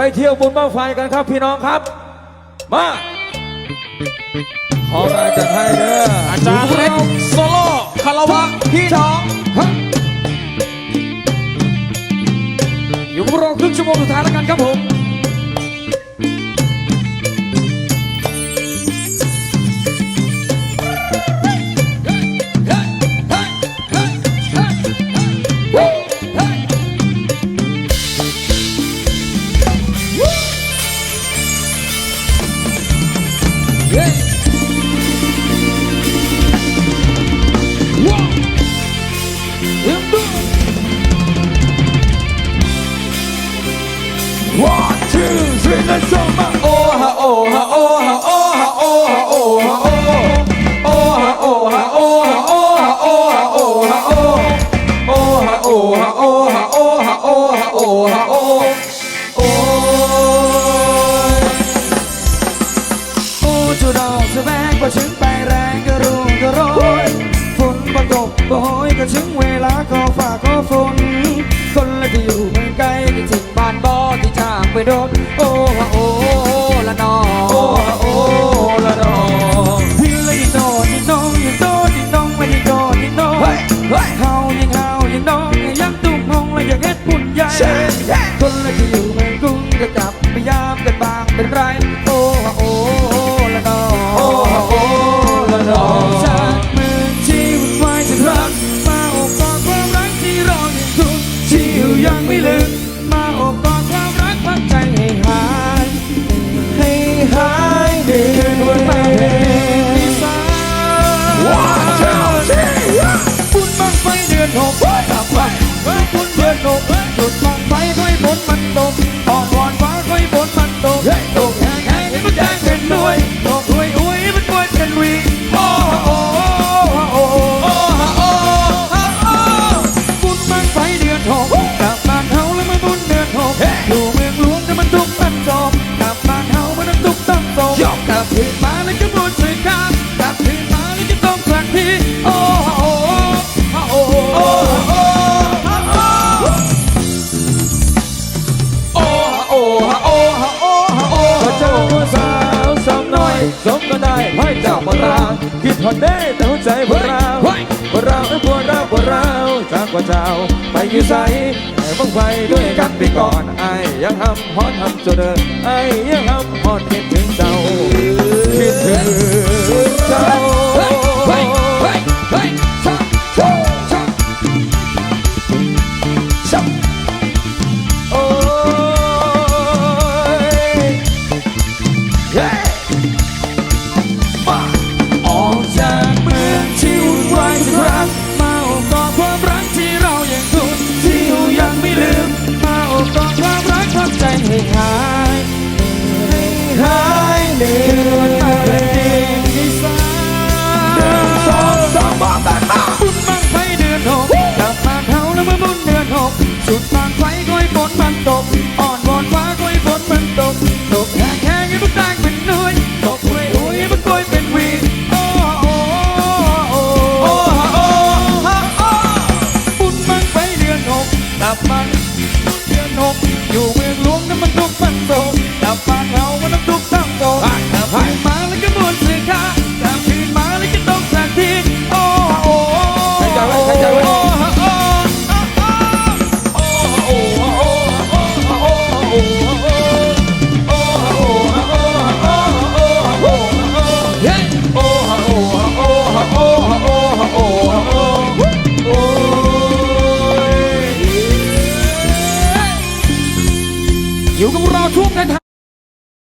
ไปเที่ยวบุญบ้างไฟกันครับพี่น้องครับ มาขอมาจัดให้เด้ออาจารย์เล็กโซโล่คารวะพี่น้องอยู่กับเราครึ่งชั่วโมงสุดท้ายแล้วกันครับผม One, two, three, let's go! Oh ha, oh ha, oh ha, oh ha, oh ha, oh ha, oh. Oh ha, oh ha, oh ha, oh ha, oh ha, oh ha, oh. Oh ha, oh ha, oh ha, oh ha, oh ha, oh ha, oh ha, oh. ดอกสแสวงพอฉันไปแรงก็รุ่งก็โรยฝนบนตกโบยก็ถึงเวลาขอฝากขอฝนคนละที่อยู่ไม่ไกลที่ถึงบ้านบ่อที่จางไปโดนโอ้ฮะโอ้ละนอโอ้ฮะโอ้ละนอพี่ละยิ่โดนยิ่งน้องยิ่งโดนยิ่น้องละยิ่งโดนยิ่งน้องเฮ้ยเฮ้ยเฮายิ่งเฮายิ่งน้องยังตุ้มหงละอย่างเฮ็ดปุ่นใหญ่คนละที่ ลับคืนมาแล้วก็มุดถึงข้ามกลับคืนมาแล้วก็ต้องสักทีโอ้โหโอ้โหโอ้โหโอ้โหโอ้โหโอ้โหโอ้โหเจ้าสาวสาวน้อยสมก็ได้ให้เจ้าปราคิดฮอดเด้แต่หัวใจพวกเราพวกเราพวกเราพวกเราจากกว่าเจ้าไปอยู่ใสบังไฟด้วยกันไปก่อนไอ้ยังทำฮอตทำจนเดินไอ้ยังทำฮอตคิดถึง you. อยู่กับเราทุกนาที